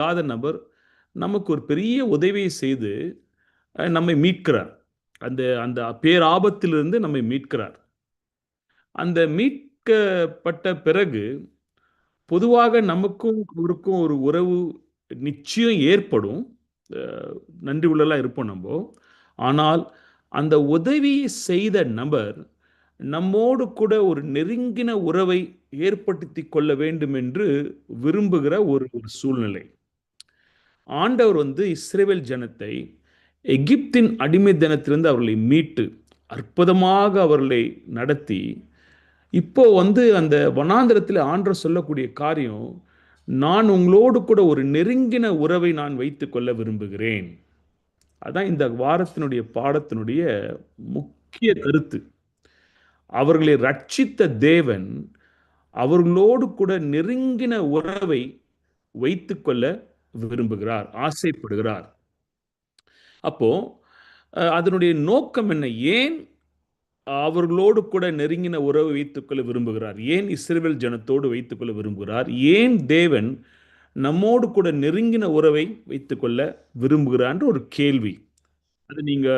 இல்லாத நபர் நமக்கு ஒரு பெரிய உதவியை செய்து நம்மை மீட்கிறார். அந்த அந்த பேராபத்திலிருந்து நம்மை மீட்கிறார். அந்த மீட்கப்பட்ட பிறகு பொதுவாக நமக்கும் அவருக்கும் ஒரு உறவு நிச்சயம் ஏற்படும். நன்றி உள்ளலாம் இருப்போம் நம்ம. ஆனால் அந்த உதவியை செய்த நபர் நம்மோடு கூட ஒரு நெருங்கின உறவை ஏற்படுத்தி கொள்ள வேண்டும் என்று விரும்புகிற ஒரு ஒரு சூழ்நிலை. ஆண்டவர் வந்து இஸ்ரேவேல் ஜனத்தை எகிப்தின் அடிமை தினத்திலிருந்து அவர்களை மீட்டு அற்புதமாக அவர்களை நடத்தி இப்போ வந்து அந்த வனாந்திரத்தில் ஆண்டவர் சொல்லக்கூடிய காரியம் நான் உங்களோடு கூட ஒரு நெருங்கின உறவை நான் வைத்துக்கொள்ள விரும்புகிறேன். அதான் இந்த வாரத்தினுடைய பாடத்தினுடைய முக்கிய கருத்து. அவர்களை ரட்சித்த தேவன் அவர்களோடு கூட நெருங்கின உறவை வைத்துக்கொள்ள விரும்புகிறார் ஆசைப்படுகிறார். அப்போ அதனுடைய நோக்கம் என்ன? ஏன் அவர்களோடு கூட நெருங்கின உறவை வைத்துக்கொள்ள விரும்புகிறார்? ஏன் இஸ்ரேல் ஜனத்தோடு வைத்துக்கொள்ள விரும்புகிறார்? ஏன் தேவன் நம்மோடு கூட நெருங்கின உறவை வைத்துக்கொள்ள விரும்புகிறான்ற ஒரு கேள்வி. அது நீங்க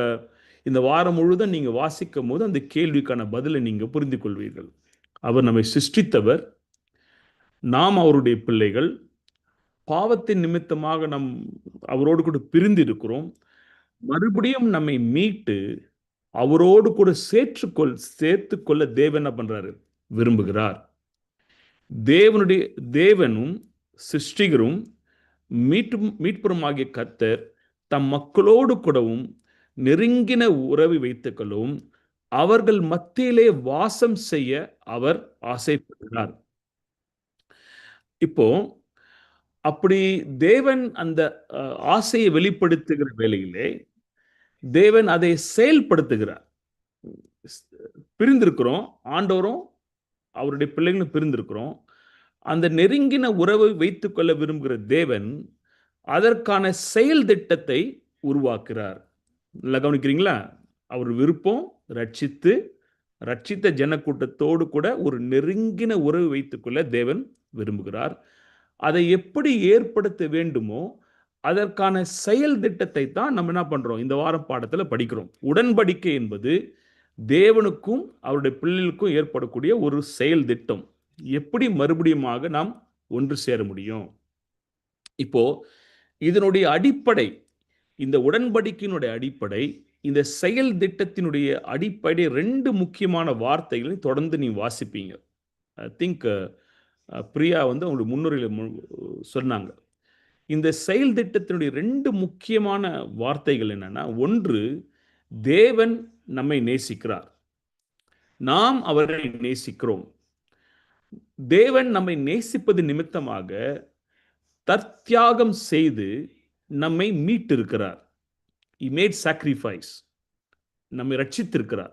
இந்த வாரம் முழுதும் நீங்க வாசிக்கும் போது அந்த கேள்விக்கான பதிலை நீங்க புரிந்து கொள்வீர்கள் அவர் நம்மை சிருஷ்டித்தவர். நாம் அவருடைய பிள்ளைகள். பாவத்தின் நிமித்தமாக நம் அவரோடு கூட பிரிந்து இருக்கிறோம் மறுபடியும் நம்மை மீட்டு அவரோடு கூட சேர்த்துக்கொள் சேர்த்துக்கொள்ள தேவன் என்ன பண்றாரு? விரும்புகிறார். தேவனுடைய தேவனும் சிருஷ்டிகரும் மீட்டும் மீட்புறமாகிய கத்தர் தம் மக்களோடு கூடவும் நெருங்கின உறவை வைத்துக்கொள்ளவும் அவர்கள் மத்தியிலே வாசம் செய்ய அவர் ஆசைப்படுகிறார். இப்போ அப்படி தேவன் அந்த ஆசையை வெளிப்படுத்துகிற வேலையிலே தேவன் அதை செயல்படுத்துகிறார். பிரிந்திருக்கிறோம் ஆண்டோரும் அவருடைய பிள்ளைகளும் பிரிந்திருக்கிறோம். அந்த நெருங்கின உறவை வைத்துக்கொள்ள விரும்புகிற தேவன் அதற்கான செயல் திட்டத்தை உருவாக்குறார் நல்லா கவனிக்கிறீங்களா? அவர் விருப்பம் ரட்சித்து ரட்சித்த ஜனக்கூட்டத்தோடு கூட ஒரு நெருங்கின உறவு வைத்துக்கொள்ள தேவன் விரும்புகிறார். அதை எப்படி ஏற்படுத்த வேண்டுமோ அதற்கான செயல் திட்டத்தை தான் நம்ம என்ன பண்றோம்? இந்த வாரம் பாடத்துல படிக்கிறோம். உடன்படிக்கை என்பது தேவனுக்கும் அவருடைய பிள்ளைகளுக்கும் ஏற்படக்கூடிய ஒரு செயல் திட்டம். எப்படி மறுபடியுமாக நாம் ஒன்று சேர முடியும்? இப்போ இதனுடைய அடிப்படை இந்த உடன்படிக்கையினுடைய அடிப்படை இந்த செயல் திட்டத்தினுடைய அடிப்படை ரெண்டு முக்கியமான வார்த்தைகளை தொடர்ந்து நீ வாசிப்பீங்க. ஐ திங்க் பிரியா வந்து அவங்களுடைய முன்னுரையில் சொன்னாங்க. இந்த செயல் திட்டத்தினுடைய ரெண்டு முக்கியமான வார்த்தைகள் என்னன்னா ஒன்று தேவன் நம்மை நேசிக்கிறார். நாம் அவரை நேசிக்கிறோம். தேவன் நம்மை நேசிப்பது நிமித்தமாக தற்தியாகம் செய்து நம்மை மீட்டிருக்கிறார். இ மேட் சாக்ரிஃபைஸ் நம்மை ரட்சித்திருக்கிறார்.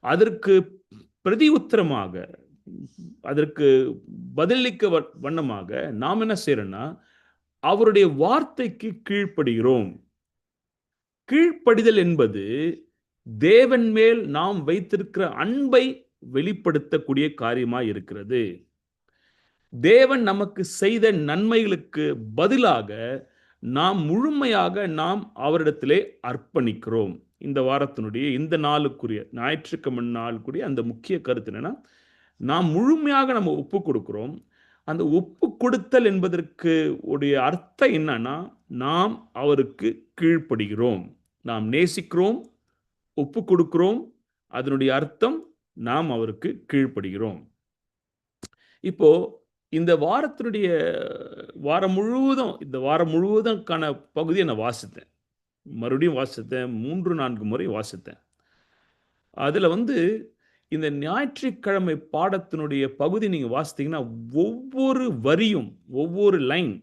அதற்கு பிரதி உத்தரமாக அதற்கு பதிலளிக்க வ- வண்ணமாக நாம் என்ன செய்யறோம்னா அவருடைய வார்த்தைக்கு கீழ்ப்படுகிறோம். கீழ்ப்படிதல் என்பது தேவன் மேல் நாம் வைத்திருக்கிற அன்பை வெளிப்படுத்தக்கூடிய காரியமாக இருக்கிறது. தேவன் நமக்கு செய்த நன்மைகளுக்கு பதிலாக நாம் முழுமையாக நாம் அவரிடத்திலே அர்ப்பணிக்கிறோம். இந்த வாரத்தினுடைய இந்த நாளுக்குரிய ஞாயிற்றுக்கிழமை நாளுக்குரிய அந்த முக்கிய கருத்து என்னன்னா நாம் முழுமையாக நம்ம ஒப்பு கொடுக்குறோம். அந்த ஒப்பு கொடுத்தல் என்பதற்கு உடைய அர்த்தம் என்னன்னா நாம் அவருக்கு கீழ்ப்படுகிறோம். நாம் நேசிக்கிறோம் ஒப்பு கொடுக்கிறோம். அதனுடைய அர்த்தம் நாம் அவருக்கு கீழ்ப்படுகிறோம். இப்போ இந்த வாரத்தினுடைய வாரம் முழுவதும் இந்த வாரம் முழுவதும்க்கான பகுதியை நான் வாசித்தேன். மறுபடியும் வாசித்தேன் மூன்று நான்கு முறை வாசித்தேன். அதில் வந்து இந்த ஞாயிற்றுக்கிழமை பாடத்தினுடைய பகுதி நீங்கள் வாசித்தீங்கன்னா ஒவ்வொரு வரியும் ஒவ்வொரு லைன்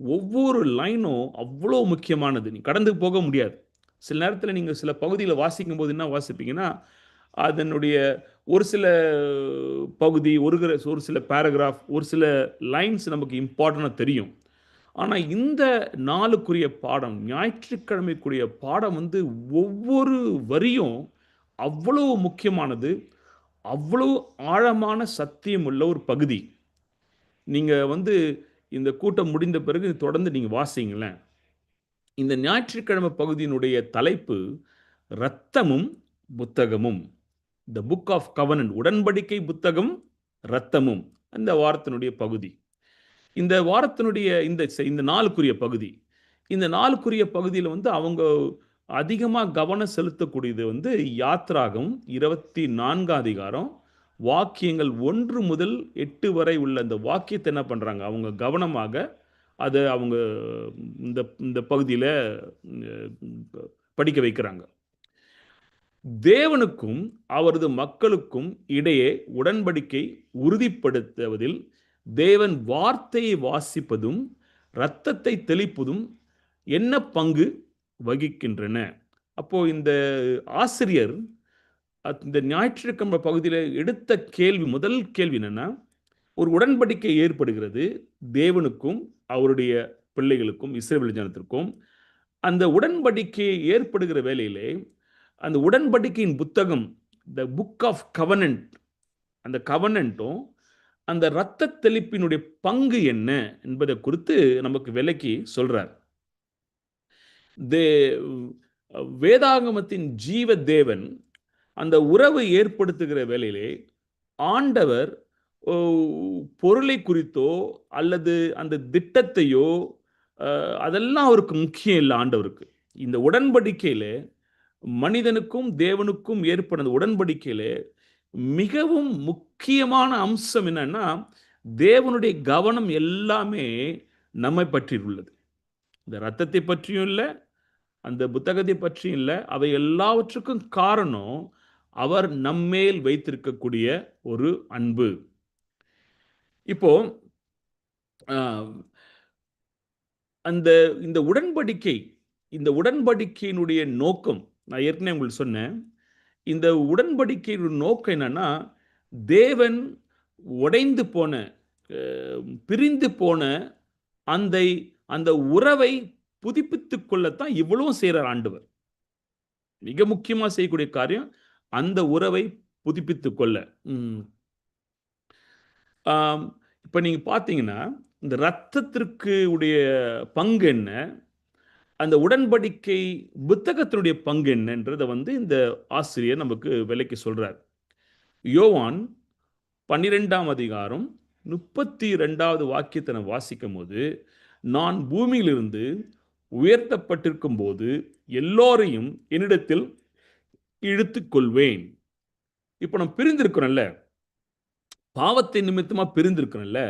ஒவ்வொரு லைனும் அவ்வளோ முக்கியமானது. நீ கடந்து போக முடியாது. சில நேரத்தில் நீங்கள் சில பகுதியில் வாசிக்கும் போது என்ன வாசிப்பீங்கன்னா அதனுடைய ஒரு சில பகுதி ஒரு ஒரு சில பேராகிராஃப் ஒரு சில லைன்ஸ் நமக்கு இம்பார்ட்டனாக தெரியும். ஆனால் இந்த நாளுக்குரிய பாடம் ஞாயிற்றுக்கிழமைக்குரிய பாடம் வந்து ஒவ்வொரு வரியும் அவ்வளவு முக்கியமானது அவ்வளவு ஆழமான சத்தியம் உள்ள ஒரு பகுதி. நீங்கள் வந்து இந்த கூட்டம் முடிந்த பிறகு தொடர்ந்து நீங்கள் வாசிங்களேன். இந்த ஞாயிற்றுக்கிழமை பகுதியினுடைய தலைப்பு இரத்தமும் புத்தகமும். த புக் ஆஃப் கவனன் உடன்படிக்கை புத்தகம் இரத்தமும். அந்த வாரத்தினுடைய பகுதி. இந்த வாரத்தினுடைய இந்த செ- இந்த நாளுக்குரிய பகுதி. இந்த நாளுக்குரிய பகுதியில் வந்து அவங்க அதிகமாக கவனம் செலுத்தக்கூடியது வந்து யாத்ராகம் இருபத்தி நான்காம் அதிகாரம். வாக்கியங்கள் ஒன்று முதல் எட்டு வரை உள்ள அந்த வாக்கியத்தை என்ன பண்ணுறாங்க அவங்க கவனமாக அதை அவங்க இந்த இந்த பகுதியில் படிக்க வைக்கிறாங்க. தேவனுக்கும் அவரது மக்களுக்கும் இடையே உடன்படிக்கை உறுதிப்படுத்துவதில் தேவன் வார்த்தையை வாசிப்பதும் இரத்தத்தை தெளிப்பதும் என்ன பங்கு? வகிக்கின்றன. அப்போது இந்த ஆசிரியர் இந்த ஞாயிற்றுக்கிழமை பகுதியில் எடுத்த கேள்வி முதல் கேள்வி என்னென்னா ஒரு உடன்படிக்கை ஏற்படுகிறது தேவனுக்கும் அவருடைய பிள்ளைகளுக்கும் இஸ்ரேல் ஜனத்திற்கும் அந்த உடன்படிக்கை ஏற்படுகிற வேலையிலே அந்த உடன்படிக்கையின் புத்தகம் த புக் ஆஃப் கவனன்ட் அந்த கவனன்ட்டும் அந்த இரத்த தெளிப்பினுடைய பங்கு என்ன என்பதை குறித்து நமக்கு விலக்கி சொல்கிறார் தே வேதாகமத்தின் ஜீவ தேவன் அந்த உறவை ஏற்படுத்துகிற வேலையிலே ஆண்டவர் பொருளை குறித்தோ அல்லது அந்த திட்டத்தையோ அதெல்லாம் அவருக்கு முக்கியம் இல்லை ஆண்டவருக்கு. இந்த உடன்படிக்கையில் மனிதனுக்கும் தேவனுக்கும் ஏற்படுற உடன்படிக்கையில் மிகவும் முக்கியமான அம்சம் என்னன்னா தேவனுடைய கவனம் எல்லாமே நம்மை பற்றி உள்ளது இந்த ரத்தத்தை பற்றியும் இல்லை அந்த புத்தகத்தை பற்றி இல்லை. அவை எல்லாவற்றுக்கும் காரணம் அவர் நம்மேல் வைத்திருக்கக்கூடிய ஒரு அன்பு. இப்போ அந்த இந்த உடன்படிக்கை இந்த உடன்படிக்கையினுடைய நோக்கம் நான் ஏற்கனவே உங்களுக்கு சொன்னேன். இந்த உடன்படிக்கையினுடைய நோக்கம் என்னன்னா தேவன் உடைந்து போன பிரிந்து போன அந்த அந்த உறவை புதுப்பித்துக் கொள்ளத்தான் இவ்வளவும் செய்கிறார் ஆண்டவர். மிக முக்கியமாக செய்யக்கூடிய காரியம் அந்த உறவை புதுப்பித்துக் கொள்ள. இப்போ நீங்கள் பார்த்தீங்கன்னா இந்த ரத்தத்திற்கு உடைய பங்கு என்ன? அந்த உடன்படிக்கை புத்தகத்தினுடைய பங்கு என்னன்றதை வந்து இந்த ஆசிரியர் நமக்கு விலைக்கு சொல்கிறார் யோவான் பன்னிரெண்டாம் அதிகாரம் முப்பத்தி ரெண்டாவது வாக்கியத்தை நான் வாசிக்கும் போது நான் பூமியிலிருந்து உயர்த்தப்பட்டிருக்கும் போது எல்லோரையும் என்னிடத்தில் இழுத்து கொள்வேன் இப்போ நம்ம பிரிந்திருக்கிறோம்ல பாவத்தை நிமித்தமாக பிரிந்திருக்கிறோம்ல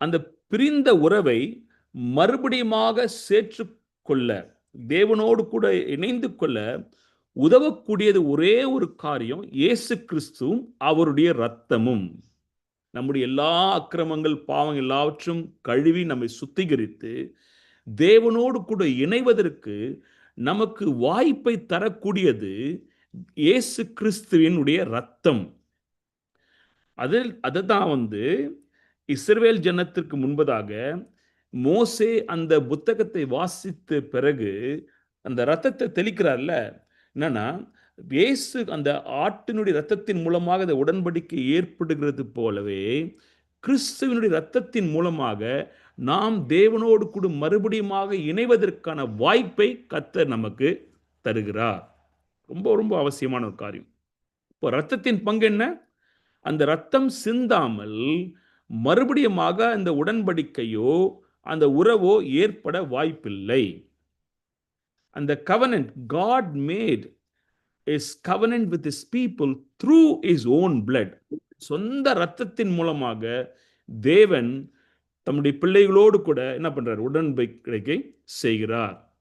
அந்த பிரிந்த உறவை மறுபடியுமாக சேர்த்துக்கொள்ள தேவனோடு கூட இணைந்து கொள்ள உதவக்கூடியது ஒரே ஒரு காரியம் இயேசு கிறிஸ்துவும் அவருடைய ரத்தமும் நம்முடைய எல்லா அக்கிரமங்கள் பாவங்கள் எல்லாவற்றும் கழுவி நம்மை சுத்திகரித்து தேவனோடு கூட இணைவதற்கு நமக்கு வாய்ப்பை தரக்கூடியது இயேசு கிறிஸ்துவினுடைய ரத்தம் அதில் அதுதான் வந்து இஸ்ரவேல் ஜனத்திற்கு முன்பதாக மோசே அந்த புத்தகத்தை வாசித்த பிறகு அந்த ரத்தத்தை தெளிக்கிறார்ல. என்னன்னா இயேசு அந்த ஆட்டினுடைய ரத்தத்தின் மூலமாக அந்த உடன்படிக்கை ஏற்படுகிறது போலவே கிறிஸ்துவனுடைய ரத்தத்தின் மூலமாக நாம் தேவனோடு கூட மறுபடியுமாக இணைவதற்கான வாய்ப்பை கத்தர் நமக்கு தருகிறார். ரொம்ப ரொம்ப அவசியமான ஒரு காரியம். இப்போ ரத்தத்தின் பங்கு என்ன? அந்த ரத்தம் சிந்தாமல் மறுபடியுமாக அந்த உடன்படிக்கையோ அந்த உறவோ ஏற்பட வாய்ப்பில்லை. அந்த covenant God made is covenant with his people through his own blood சொந்த ரத்தத்தின் மூலமாக தேவன் தம்முடைய பிள்ளைகளோடு கூட என்ன பண்றார்? உடன்படிக்கை செய்கிறார்.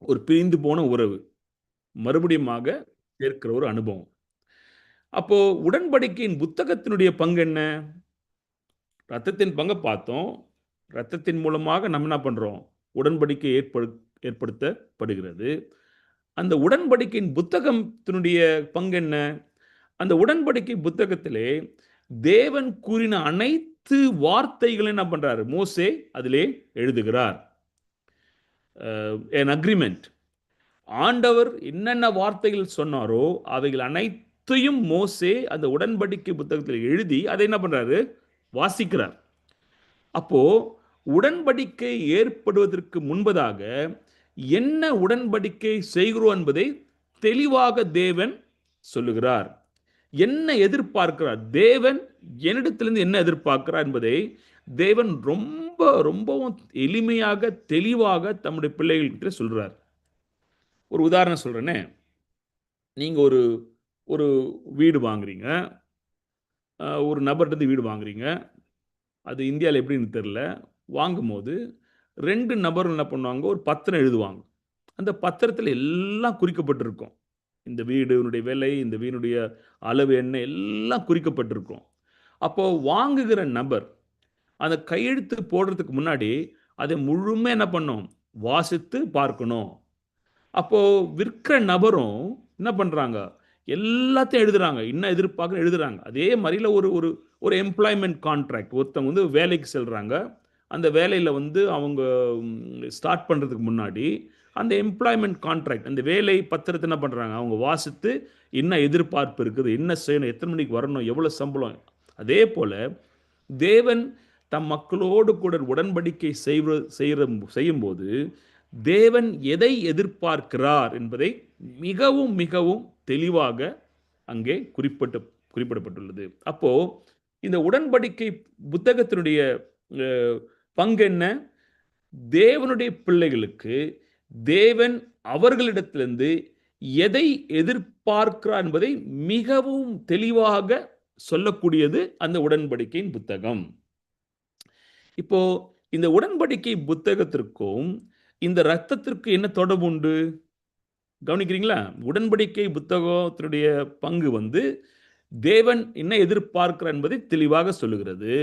ஒரு பிரிந்து போன உறவு மறுபடியுமாக சேர்க்கிற ஒரு அனுபவம். அப்போ உடன்படிக்கையின் புத்தகத்தினுடைய பங்கு என்ன? ரத்தத்தின் பங்கை பார்த்தோம். ரத்தத்தின் மூலமாக நம்ம என்ன பண்றோம்? உடன்படிக்கை ஏற்படு ஏற்படுத்தப்படுகிறது. அந்த உடன்படிக்கையின் புத்தகத்தினுடைய பங்கு என்ன? அந்த உடன்படிக்கை புத்தகத்திலே தேவன் கூறின அனைத்து பத்து வார்த்தைகள் என்ன பண்ணுறாரு மோசே அதிலே எழுதுகிறார். என் அக்ரிமெண்ட் ஆண்டவர் என்னென்ன வார்த்தைகள் சொன்னாரோ அவைகள் அனைத்தையும் மோசே அந்த உடன்படிக்கை புத்தகத்தில் எழுதி அதை என்ன பண்ணுறாரு வாசிக்கிறார். அப்போ உடன்படிக்கை ஏற்படுவதற்கு முன்பதாக என்ன உடன்படிக்கை செய்கிறோம் என்பதை தெளிவாக தேவன் சொல்லுகிறார். என்ன எதிர்பார்க்கிறார்? தேவன் என்னிடத்திலிருந்து என்ன எதிர்பார்க்கிறார் என்பதை தேவன் ரொம்ப ரொம்பவும் எளிமையாக தெளிவாக தம்முடைய பிள்ளைகள்கிட்ட சொல்கிறார் ஒரு உதாரணம் சொல்கிறேனே நீங்கள் ஒரு ஒரு வீடு வாங்குறீங்க. ஒரு நபர்கிட்ட வீடு வாங்குறீங்க. அது இந்தியாவில் எப்படின்னு தெரில வாங்கும்போது ரெண்டு நபரும் என்ன பண்ணுவாங்க? ஒரு பத்திரம் எழுதுவாங்க. அந்த பத்திரத்தில் எல்லாம் குறிக்கப்பட்டிருக்கும். இந்த வீடுனுடைய விலை இந்த வீடுடைய அளவு என்ன எல்லாம் குறிக்கப்பட்டிருக்கும். அப்போது வாங்குகிற நபர் அந்த கையெழுத்து போடுறதுக்கு முன்னாடி அதை முழுமே என்ன பண்ணும்? வாசித்து பார்க்கணும். அப்போது விற்கிற நபரும் என்ன பண்ணுறாங்க எல்லாத்தையும் எழுதுறாங்க. என்ன எதிர்பார்க்க எழுதுறாங்க. அதே மாதிரியில் ஒரு ஒரு ஒரு எம்ப்ளாய்மெண்ட் கான்ட்ராக்ட் ஒருத்தவங்க வந்து வேலைக்கு செல்கிறாங்க அந்த வேலையில் வந்து அவங்க ஸ்டார்ட் பண்ணுறதுக்கு முன்னாடி அந்த எம்ப்ளாய்மெண்ட் கான்ட்ராக்ட் அந்த வேலை பத்திரத்தை என்ன பண்ணுறாங்க அவங்க வாசித்து என்ன எதிர்பார்ப்பு இருக்குது. என்ன செய்யணும்? எத்தனை மணிக்கு வரணும்? எவ்வளோ சம்பளம்? அதே போல் தேவன் தம் மக்களோடு கூட உடன்படிக்கை செய்வ செய்கிற செய்யும்போது தேவன் எதை எதிர்பார்க்கிறார் என்பதை மிகவும் மிகவும் தெளிவாக அங்கே குறிப்பிட்டு குறிப்பிடப்பட்டுள்ளது. அப்போ இந்த உடன்படிக்கை புத்தகத்தினுடைய பங்கு என்ன? தேவனுடைய பிள்ளைகளுக்கு தேவன் அவர்களிடத்திலிருந்து எதை எதிர்பார்க்கிறார் என்பதை மிகவும் தெளிவாக சொல்லக்கூடியது அந்த உடன்படிக்கையின் புத்தகம். இப்போ இந்த உடன்படிக்கை புத்தகத்திற்கும் இந்த ரத்தத்திற்கு என்ன தொடர்பு உண்டு? கவனிக்கிறீங்களா? உடன்படிக்கை புத்தகத்தினுடைய பங்கு வந்து தேவன் என்ன எதிர்பார்க்கிறார் என்பதை தெளிவாக சொல்லுகிறது.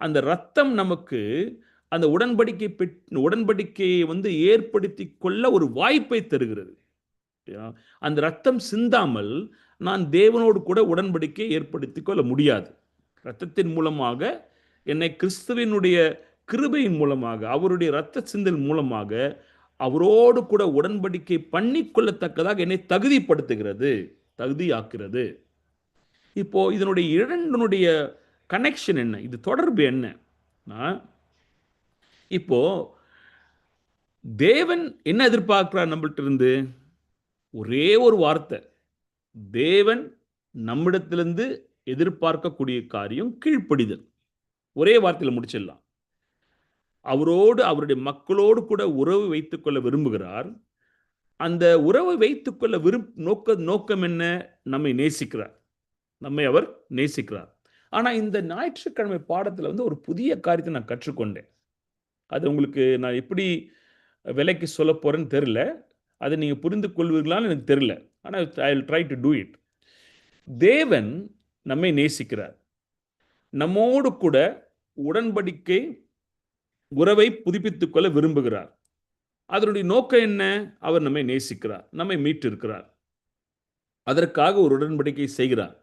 அந்த ரத்தம் நமக்கு அந்த உடன்படிக்கை பெற் உடன்படிக்கையை வந்து ஏற்படுத்தி கொள்ள ஒரு வாய்ப்பை தருகிறது. அந்த ரத்தம் சிந்தாமல் நான் தேவனோடு கூட உடன்படிக்கை ஏற்படுத்தி கொள்ள முடியாது. ரத்தத்தின் மூலமாக என்னை கிறிஸ்துவினுடைய கிருபையின் மூலமாக அவருடைய இரத்த சிந்தல் மூலமாக அவரோடு கூட உடன்படிக்கை பண்ணி கொள்ளத்தக்கதாக என்னை தகுதிப்படுத்துகிறது தகுதியாக்குறது இப்போ இதனுடைய இரண்டனுடைய கனெக்ஷன் என்ன? இது தொடர்பு என்ன? இப்போ தேவன் என்ன எதிர்பார்க்கிறார் நம்மள்ட்ட இருந்து? ஒரே ஒரு வார்த்தை. தேவன் நம்மிடத்திலிருந்து எதிர்பார்க்கக்கூடிய காரியம் கீழ்ப்படிதல். ஒரே வார்த்தையில் முடிச்சிடலாம். அவரோடு அவருடைய மக்களோடு கூட உறவு வைத்துக்கொள்ள விரும்புகிறார். அந்த உறவை வைத்துக்கொள்ள விரும் நோக்க நோக்கம் என்ன? நம்மை நேசிக்கிறார். நம்மை அவர் நேசிக்கிறார். ஆனால் இந்த ஞாயிற்றுக்கிழமை பாடத்தில் வந்து ஒரு புதிய காரியத்தை நான் கற்றுக்கொண்டேன். அது உங்களுக்கு நான் எப்படி விலைக்கு சொல்ல போகிறேன்னு தெரில அதை நீங்கள் புரிந்து கொள்வீர்களான்னு எனக்கு தெரில ஆனால் I will try to do it தேவன் நம்மை நேசிக்கிறார். நம்மோடு கூட உடன்படிக்கை உறவை புதுப்பித்துக் கொள்ள விரும்புகிறார். அதனுடைய நோக்கம் என்ன? அவர் நம்மை நேசிக்கிறார் நம்மை மீட்டிருக்கிறார். அதற்காக ஒரு உடன்படிக்கை செய்கிறார்.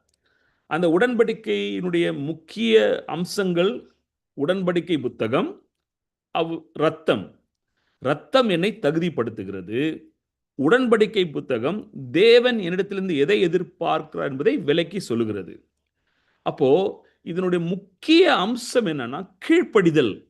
அந்த உடன்படிக்கையினுடைய முக்கிய அம்சங்கள் உடன்படிக்கை புத்தகம் அவ் ரத்தம் ரத்தம் என்னை தகுதிப்படுத்துகிறது. உடன்படிக்கை புத்தகம் தேவன் என்னிடத்திலிருந்து எதை எதிர்பார்க்கிறார் என்பதை விலக்கி சொல்லுகிறது. அப்போ இதனுடைய முக்கிய அம்சம் என்னன்னா கீழ்ப்படிதல்.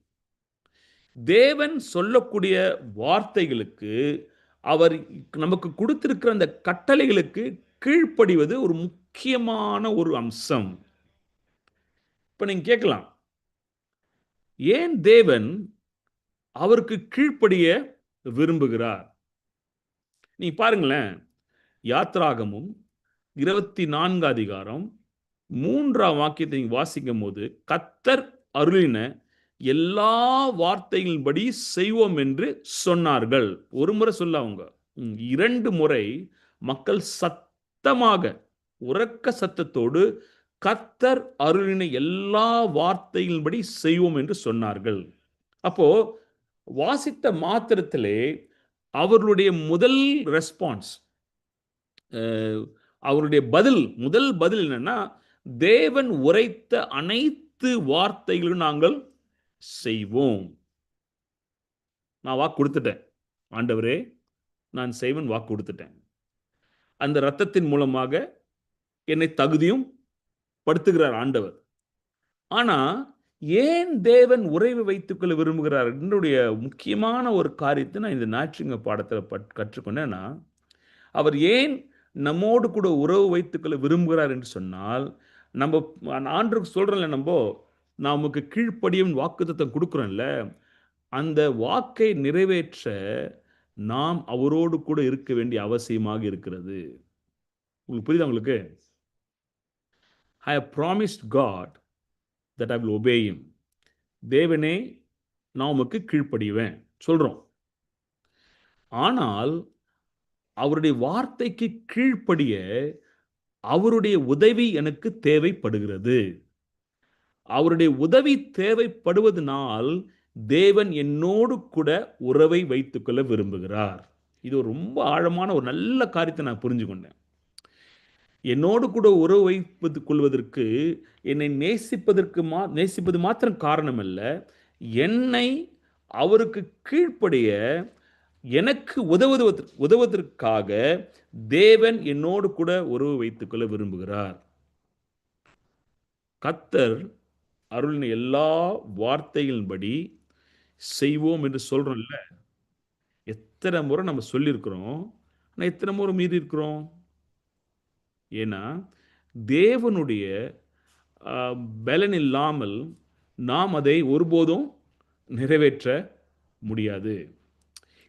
தேவன் சொல்லக்கூடிய வார்த்தைகளுக்கு அவர் நமக்கு கொடுத்திருக்கிற அந்த கட்டளைகளுக்கு கீழ்ப்படிவது ஒரு முக்கியமான ஒரு அம்சம். இப்போ நீங்க கேட்கலாம். ஏன் தேவன் அவருக்கு கீழ்ப்படிய விரும்புகிறார்? நீ பாருங்களேன். யாத்ராகமும் இருபத்தி நான்கு அதிகாரம் மூன்றாம் வாக்கியத்தை நீங்க வாசிக்கும் போது கத்தர் அருளின எல்லா வார்த்தைகளின்படி செய்வோம் என்று சொன்னார்கள். ஒரு முறை சொல்ல அவங்க. இரண்டு முறை மக்கள் சத்தமாக உறக்க சத்தத்தோடு கத்தர் அருளின எல்லா வார்த்தைகளின்படி செய்வோம் என்று சொன்னார்கள். அப்போ வாசித்த மாத்திரத்திலே அவர்களுடைய முதல் ரெஸ்பான்ஸ் அவருடைய பதில் முதல் பதில் என்னன்னா தேவன் உரைத்த அனைத்து வார்த்தைகளும் நாங்கள் செய்வோம். நான் வாக்கு கொடுத்துட்டேன். ஆண்டவரே நான் செய்வன் வாக்கு கொடுத்துட்டேன். அந்த ரத்தத்தின் மூலமாக என்னை தகுதியும் படுத்துகிறார் ஆண்டவர். ஆனால் ஏன் தேவன் உறவு வைத்துக்கொள்ள விரும்புகிறார்? என்னுடைய முக்கியமான ஒரு காரியத்தை நான் இந்த நாச்சிங்க பாடத்தில் பட் கற்றுக்கொண்டேன்னா அவர் ஏன் நம்மோடு கூட உறவு வைத்துக்கொள்ள விரும்புகிறார் என்று சொன்னால் நம்ம ஆண்டுக்கு சொல்கிறோம்ல நம்ம நான் உமக்கு கீழ்ப்படியும் வாக்குத்தத்தம் கொடுக்குறோம்ல அந்த வாக்கை நிறைவேற்ற நாம் அவரோடு கூட இருக்க வேண்டிய அவசியமாக இருக்கிறது. உங்களுக்கு புரியுதா உங்களுக்கு? I have promised God that I will ஒபேயும் தேவனே நான் உமக்கு கீழ்ப்படிவேன். சொல்கிறோம் ஆனால் அவருடைய வார்த்தைக்கு கீழ்ப்படிய அவருடைய உதவி எனக்கு தேவைப்படுகிறது. அவருடைய உதவி தேவைப்படுவதனால் தேவன் என்னோடு கூட உறவை வைத்துக்கொள்ள விரும்புகிறார். இது ரொம்ப ஆழமான ஒரு நல்ல காரியத்தை நான் புரிஞ்சு கொண்டேன் என்னோடு கூட உறவு வைப்பது கொள்வதற்கு என்னை நேசிப்பதற்கு மா நேசிப்பது மாத்திரம் காரணம் அல்ல என்னை அவருக்கு கீழ்ப்படைய எனக்கு உதவுவது உதவுவதற்காக தேவன் என்னோடு கூட உறவு வைத்துக்கொள்ள விரும்புகிறார். கத்தர் அருளின் எல்லா வார்த்தைகளின்படி செய்வோம் என்று சொல்கிறோம்ல எத்தனை முறை நம்ம சொல்லியிருக்கிறோம் ஆனால் எத்தனை முறை மீறி இருக்கிறோம் ஏன்னா தேவனுடைய பலன் இல்லாமல் நாம் அதை ஒருபோதும் நிறைவேற்ற முடியாது.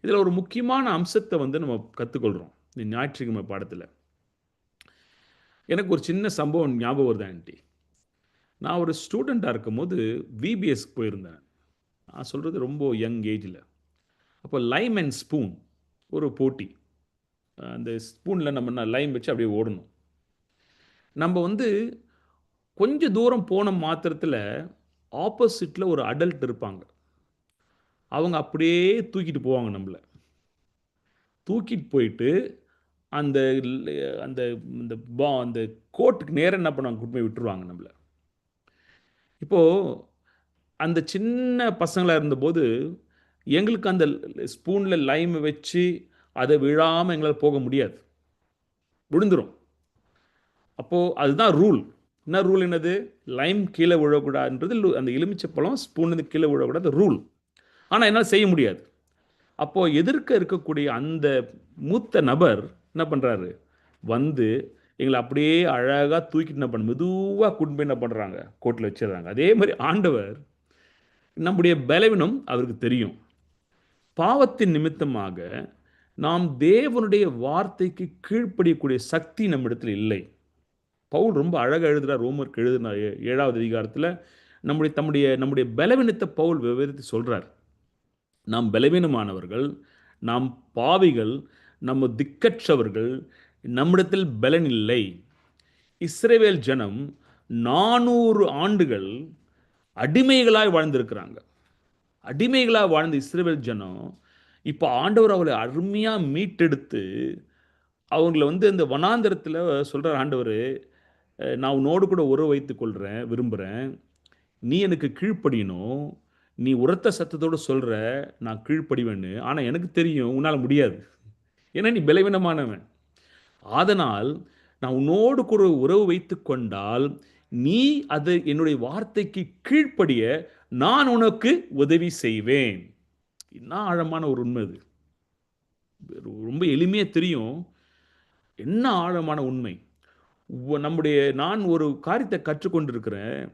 இதில் ஒரு முக்கியமான அம்சத்தை வந்து நம்ம கற்றுக்கொள்கிறோம் இந்த ஞாயிற்றுக்கிழமை பாடத்தில். எனக்கு ஒரு சின்ன சம்பவம் ஞாபகம் வருது ஆண்டி. நான் ஒரு ஸ்டூடெண்ட்டாக இருக்கும்போது விபிஎஸ்க்கு போயிருந்தேன். நான் சொல்கிறது ரொம்ப யங் ஏஜில். அப்போ லைம் அண்ட் ஸ்பூன் ஒரு போட்டி. அந்த ஸ்பூனில் நம்ம லைம் வச்சு அப்படியே ஓடணும். நம்ம வந்து கொஞ்சம் தூரம் போன மாத்திரத்தில் ஆப்போசிட்டில் ஒரு அடல்ட் இருப்பாங்க. அவங்க அப்படியே தூக்கிட்டு போவாங்க நம்மளை. தூக்கிட்டு போயிட்டு அந்த அந்த இந்த பா அந்த கோட்டுக்கு நேரம் என்ன பண்ணுவாங்க? கூட்டு போய் விட்டுருவாங்க நம்மளை. இப்போது அந்த சின்ன பசங்களாக இருந்தபோது எங்களுக்கு அந்த ஸ்பூனில் லைமை வச்சு அதை விழாமல் எங்களால் போக முடியாது. விழுந்துடும் அப்போது அதுதான் ரூல். என்ன ரூல் என்னது? லைம் கீழே விழக்கூடாதுன்றது அந்த எலுமிச்சை பழம் ஸ்பூன் கீழே விழக்கூடாது ரூல். ஆனால் என்னால் செய்ய முடியாது. அப்போது எதிர்க்க இருக்கக்கூடிய அந்த மூத்த நபர் என்ன பண்ணுறாரு வந்து எங்களை அப்படியே அழகாக தூக்கிட்டு என்ன பண்ண மெதுவாக கொண்டு போய் என்ன பண்ணுறாங்க கோர்ட்டில் வச்சிடுறாங்க. அதே மாதிரி ஆண்டவர் நம்முடைய பலவீனம் அவருக்கு தெரியும். பாவத்தின் நிமித்தமாக நாம் தேவனுடைய வார்த்தைக்கு கீழ்ப்படியக்கூடிய சக்தி நம்மிடத்தில் இல்லை. பவுல் ரொம்ப அழகாக எழுதுகிறார் ரோமருக்கு எழுதுனா ஏழாவது அதிகாரத்தில். நம்முடைய தம்முடைய நம்முடைய பலவீனத்தை பவுல் விவரித்து சொல்கிறார் நாம் பலவீனமானவர்கள் நாம் பாவிகள் நம்ம திக்கற்றவர்கள் நம்மிடத்தில் பலன் இல்லை. இஸ்ரேவேல் ஜனம் நானூறு ஆண்டுகள் அடிமைகளாய் வாழ்ந்திருக்கிறாங்க. அடிமைகளாக வாழ்ந்த இஸ்ரேவேல் ஜனம் இப்போ ஆண்டவர் அவளை அருமையாக மீட்டெடுத்து அவங்கள வந்து இந்த வனாந்திரத்தில் சொல்கிறார் ஆண்டவர் நான் உன்னோடு கூட உறவு வைத்துக்கொள்கிறேன் விரும்புகிறேன் நீ எனக்கு கீழ்ப்படியணும். நீ உரத்த சத்தத்தோடு சொல்கிற நான் கீழ்ப்படிவேன்னு. ஆனால் எனக்கு தெரியும் உன்னால் முடியாது. ஏன்னா நீ பலவீனமானவன். அதனால் நான் உன்னோடு கூட உறவு வைத்து கொண்டால் நீ அது என்னுடைய வார்த்தைக்கு கீழ்ப்படிய நான் உனக்கு உதவி செய்வேன். என்ன ஆழமான ஒரு உண்மை அது. ரொம்ப எளிமையாக தெரியும். என்ன ஆழமான உண்மை? நம்முடைய நான் ஒரு காரியத்தை கற்றுக்கொண்டிருக்கிறேன்.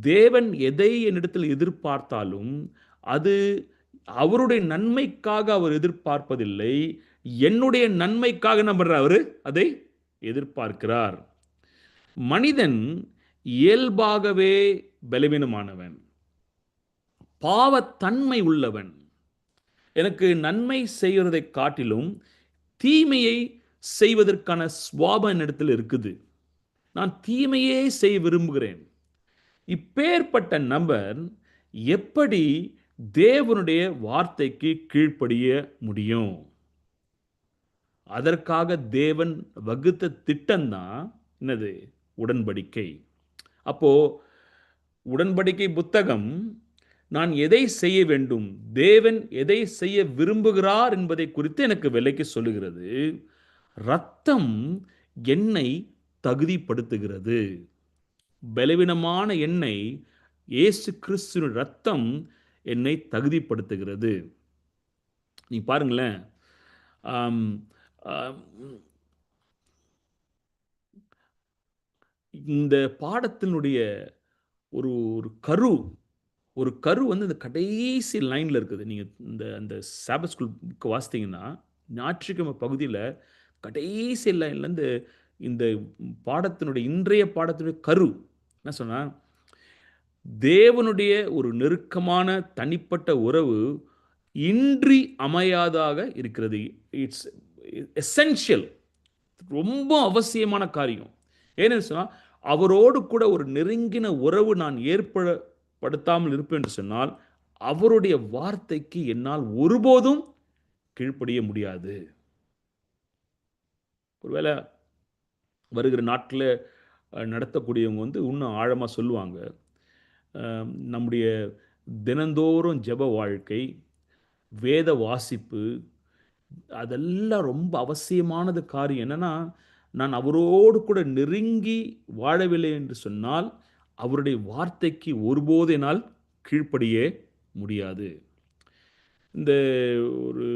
தேவன் எதை என்னிடத்தில் எதிர்பார்த்தாலும் அது அவருடைய நன்மைக்காக அவர் எதிர்பார்ப்பதில்லை. என்னுடைய நன்மைக்காக நம்புற அவர்? அதை எதிர்பார்க்கிறார். மனிதன் இயல்பாகவே பலவீனமானவன். பாவத்தன்மை உள்ளவன். எனக்கு நன்மை செய்கிறதை காட்டிலும் தீமையை செய்வதற்கான சுவாபம் இடத்தில் இருக்குது. நான் தீமையே செய்ய விரும்புகிறேன். இப்பேற்பட்ட நபர் எப்படி தேவனுடைய வார்த்தைக்கு கீழ்ப்படிய முடியும்? அதற்காக தேவன் வகுத்த திட்டம்தான் என்னது? உடன்படிக்கை. அப்போ உடன்படிக்கை புத்தகம் நான் எதை செய்ய வேண்டும்? தேவன் எதை செய்ய விரும்புகிறார் என்பதை குறித்து எனக்கு விலைக்கு சொல்லுகிறது. ரத்தம் என்னை தகுதிப்படுத்துகிறது. பலவீனமான எண்ணெய் இயேசு கிறிஸ்துவின் ரத்தம் என்னை தகுதிப்படுத்துகிறது. நீ பாருங்களேன். இந்த பாடத்தினுடைய ஒரு ஒரு கரு ஒரு கரு வந்து இந்த கடைசி லைனில் இருக்குது. நீங்கள் இந்த அந்த சாபத் ஸ்கூல் வாசித்தீங்கன்னா ஞாயிற்றுக்கிழமை பகுதியில் கடைசி லைன்லேருந்து இந்த பாடத்தினுடைய இன்றைய பாடத்தினுடைய கரு என்ன சொன்னா தேவனுடைய ஒரு நெருக்கமான தனிப்பட்ட உறவு இன்றி அமையாதாக இருக்கிறது. இட்ஸ் எசென்ஷியல் ரொம்ப அவசியமான காரியம். ஏன்னு சொன்னால் அவரோடு கூட ஒரு நெருங்கின உறவு நான் ஏற்படுத்தாமல் இருப்பேன் என்று சொன்னால் அவருடைய வார்த்தைக்கு என்னால் ஒருபோதும் கீழ்ப்படிய முடியாது. ஒருவேளை வருகிற நாட்டில் நடத்தக்கூடியவங்க வந்து இன்னும் ஆழமாக சொல்லுவாங்க. நம்முடைய தினந்தோறும் ஜெப வாழ்க்கை வேத வாசிப்பு அதெல்லாம் ரொம்ப அவசியமானது காரியம். என்னென்னா நான் அவரோடு கூட நெருங்கி வாழவில்லை என்று சொன்னால் அவருடைய வார்த்தைக்கு ஒருபோது என்னால் கீழ்ப்படியே முடியாது. இந்த ஒரு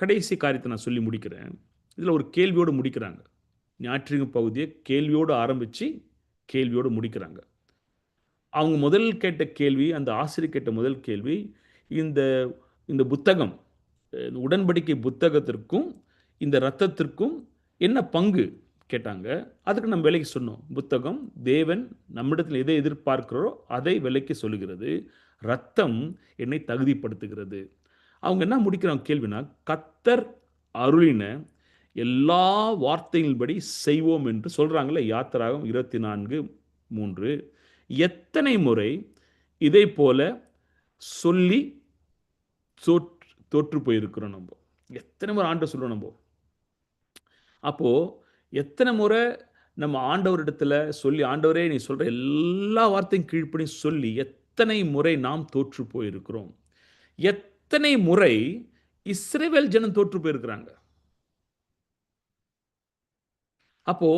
கடைசி காரியத்தை நான் சொல்லி முடிக்கிறேன். இதில் ஒரு கேள்வியோடு முடிக்கிறாங்க. ஞாயிற்றுங்க பகுதியை கேள்வியோடு ஆரம்பித்து கேள்வியோடு முடிக்கிறாங்க. அவங்க முதல் கேட்ட கேள்வி அந்த ஆசிரியர் கேட்ட முதல் கேள்வி இந்த இந்த புத்தகம் உடன்படிக்கை புத்தகத்திற்கும் இந்த ரத்தத்திற்கும் என்ன பங்கு கேட்டாங்க. அதுக்கு நம்ம விலைக்கு சொன்னோம். புத்தகம் தேவன் நம்மிடத்தில் எதை எதிர்பார்க்கிறோ அதை விலைக்கு சொல்லுகிறது. ரத்தம் என்னை தகுதிப்படுத்துகிறது. அவங்க என்ன முடிக்கிறாங்க கேள்வினா கத்தர் அருளின எல்லா வார்த்தைகளின்படி செய்வோம் என்று சொல்கிறாங்களே யாத்திராகம் இருபத்தி நான்கு மூன்று. எத்தனை முறை இதை போல சொல்லி தோற்று தோற்று போயிருக்கிறோம் நம்ம. எத்தனை முறை ஆண்டவர் சொல்கிறோம் நம்ம? அப்போது எத்தனை முறை நம்ம ஆண்டவரிடத்துல சொல்லி ஆண்டவரே நீ சொல்கிற எல்லா வார்த்தையும் கீழ்ப்படி சொல்லி எத்தனை முறை நாம் தோற்று போயிருக்கிறோம்? எத்தனை முறை இஸ்ரேவேல் ஜனம் தோற்று போயிருக்கிறாங்க? அப்போ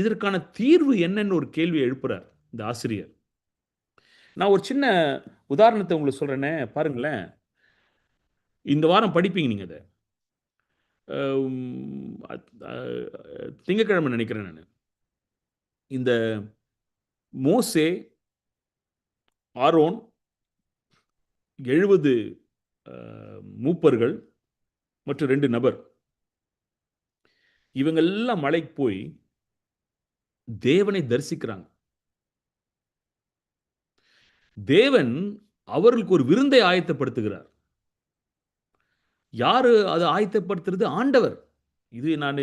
இதற்கான தீர்வு என்னன்னு ஒரு கேள்வி எழுப்புறார் இந்த ஆசிரியர். நான் ஒரு சின்ன உதாரணத்தை உங்களுக்கு சொல்றேனே பாருங்களேன். இந்த வாரம் படிப்பீங்க நீங்க அதை திங்கக்கிழமை திங்கட்கிழமை நினைக்கிறேன் நான். இந்த மோசே ஆரோன் எழுபது மூப்பர்கள் மற்றும் ரெண்டு நபர். இவங்க எல்லாம் மலைக்கு போய் தேவனை தரிசிக்கிறாங்க. தேவன் அவர்களுக்கு ஒரு விருந்தை ஆயத்தப்படுத்துகிறார். யாரு அதை ஆயத்தப்படுத்துறது? ஆண்டவர். இது நான்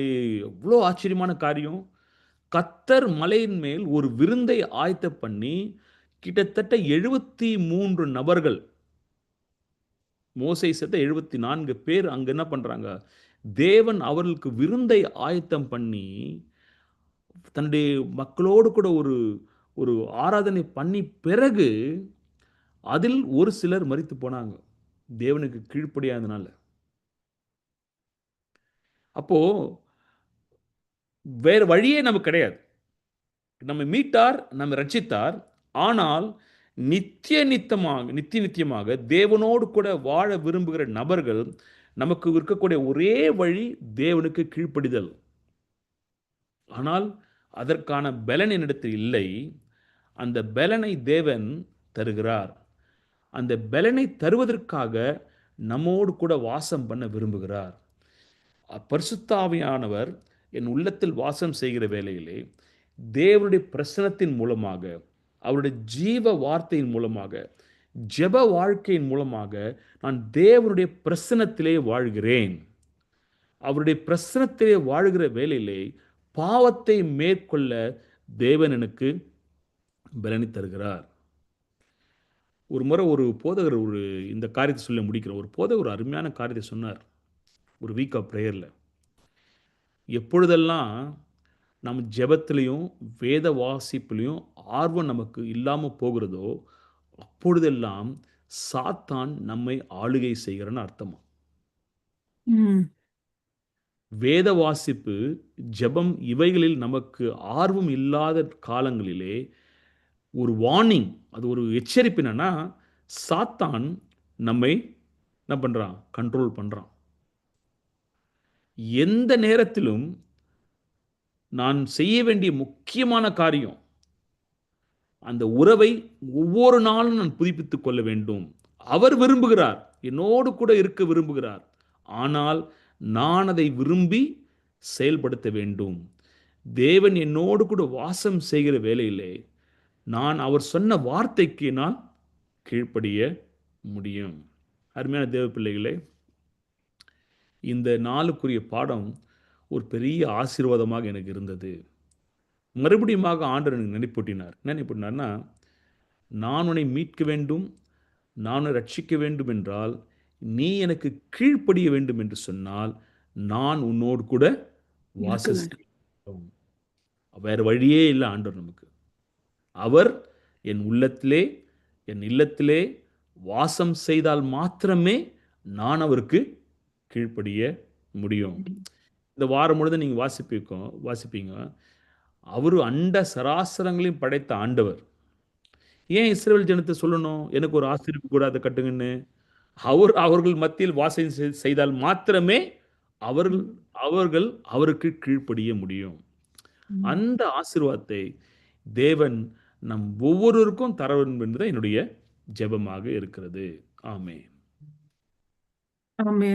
எவ்வளோ ஆச்சரியமான காரியம். கத்தர் மலையின் மேல் ஒரு விருந்தை ஆயத்த பண்ணி கிட்டத்தட்ட எழுபத்தி மூன்று நபர்கள் மோசை சேர்த்த எழுபத்தி நான்கு பேர் அங்க என்ன பண்றாங்க? தேவன் அவர்களுக்கு விருந்தை ஆயத்தம் பண்ணி தன்னுடைய மக்களோடு கூட ஒரு ஒரு ஆராதனை பண்ணி பிறகு அதில் ஒரு சிலர் மறித்து போனாங்க. தேவனுக்கு கீழ்ப்படியாதனால. அப்போ வேற வழியே நமக்கு கிடையாது. நம்ம மீட்டார் நம்ம ரட்சித்தார். ஆனால் நித்திய நித்தமாக நித்திய நித்தியமாக தேவனோடு கூட வாழ விரும்புகிற நபர்கள் நமக்கு இருக்கக்கூடிய ஒரே வழி தேவனுக்கு கீழ்ப்படிதல். ஆனால் அதற்கான பலன் என்னிடத்தில் இல்லை. அந்த பலனை தேவன் தருகிறார். அந்த பலனை தருவதற்காக நம்மோடு கூட வாசம் பண்ண விரும்புகிறார். பரிசுத்தாவியானவர் என் உள்ளத்தில் வாசம் செய்கிற வேலையிலே தேவனுடைய பிரசனத்தின் மூலமாக அவருடைய ஜீவ வார்த்தையின் மூலமாக ஜெப வாழ்க்கையின் மூலமாக நான் தேவனுடைய பிரசனத்திலே வாழ்கிறேன். அவருடைய பிரசனத்திலே வாழ்கிற வேலையிலே பாவத்தை மேற்கொள்ள தேவன் எனக்கு பலனி தருகிறார். ஒரு முறை ஒரு போதகர் ஒரு இந்த காரியத்தை சொல்ல முடிக்கிற ஒரு போதகர் ஒரு அருமையான காரியத்தை சொன்னார். ஒரு வீக் ஆஃப் ப்ரேயரில் எப்பொழுதெல்லாம் நம்ம ஜெபத்திலையும் வேத வாசிப்புலையும் ஆர்வம் நமக்கு இல்லாமல் போகிறதோ அப்பொழுதெல்லாம் சாத்தான் நம்மை ஆளுகை செய்கிறன்னு அர்த்தமா? வேத வாசிப்பு ஜெபம் இவைகளில் நமக்கு ஆர்வம் இல்லாத காலங்களிலே ஒரு வார்னிங் அது ஒரு எச்சரிப்பு என்னன்னா சாத்தான் நம்மை என்ன பண்றான்? கண்ட்ரோல் பண்றான். எந்த நேரத்திலும் நான் செய்ய வேண்டிய முக்கியமான காரியம் அந்த உறவை ஒவ்வொரு நாளும் நான் புதுப்பித்துக் கொள்ள வேண்டும். அவர் விரும்புகிறார். என்னோடு கூட இருக்க விரும்புகிறார். ஆனால் நான் அதை விரும்பி செயல்படுத்த வேண்டும். தேவன் என்னோடு கூட வாசம் செய்கிற வேலையிலே நான் அவர் சொன்ன வார்த்தைக்கு நான் கீழ்ப்படிய முடியும். அருமையான தேவ பிள்ளைகளே இந்த நாளுக்குரிய பாடம் ஒரு பெரிய ஆசீர்வாதமாக எனக்கு இருந்தது. மறுபடியுமாக ஆண்டவர் எனக்கு நினைப்பூட்டினார். என்ன நினைப்பூட்டினார்னா நான் உன்னை மீட்க வேண்டும் நான் ரட்சிக்க வேண்டும் என்றால் நீ எனக்கு கீழ்ப்படிய வேண்டும் என்று சொன்னால் நான் உன்னோடு கூட வாச வேறு வழியே இல்லை ஆண்டவர் நமக்கு. அவர் என் உள்ளத்திலே என் இல்லத்திலே வாசம் செய்தால் மாத்திரமே நான் அவருக்கு கீழ்ப்படிய முடியும். இந்த வாரம் முழுதும் நீங்கள் வாசிப்பீங்க வாசிப்பீங்க. அவர் அண்ட சராசரங்களையும் படைத்த ஆண்டவர். ஏன் இஸ்ரேல் ஜனத்தை சொல்லணும்? எனக்கு ஒரு ஆசிரியப்பு கூட அதை கட்டுங்கன்னு. அவர் அவர்கள் மத்தியில் செய்- செய்தால் மாத்திரமே அவர்கள் அவர்கள் அவருக்கு கீழ்ப்படிய முடியும். அந்த ஆசீர்வாதத்தை தேவன் நம் ஒவ்வொருவருக்கும் தர வேண்டும் என்பது என்னுடைய ஜெபமாக இருக்கிறது. ஆமென். ஆமென்.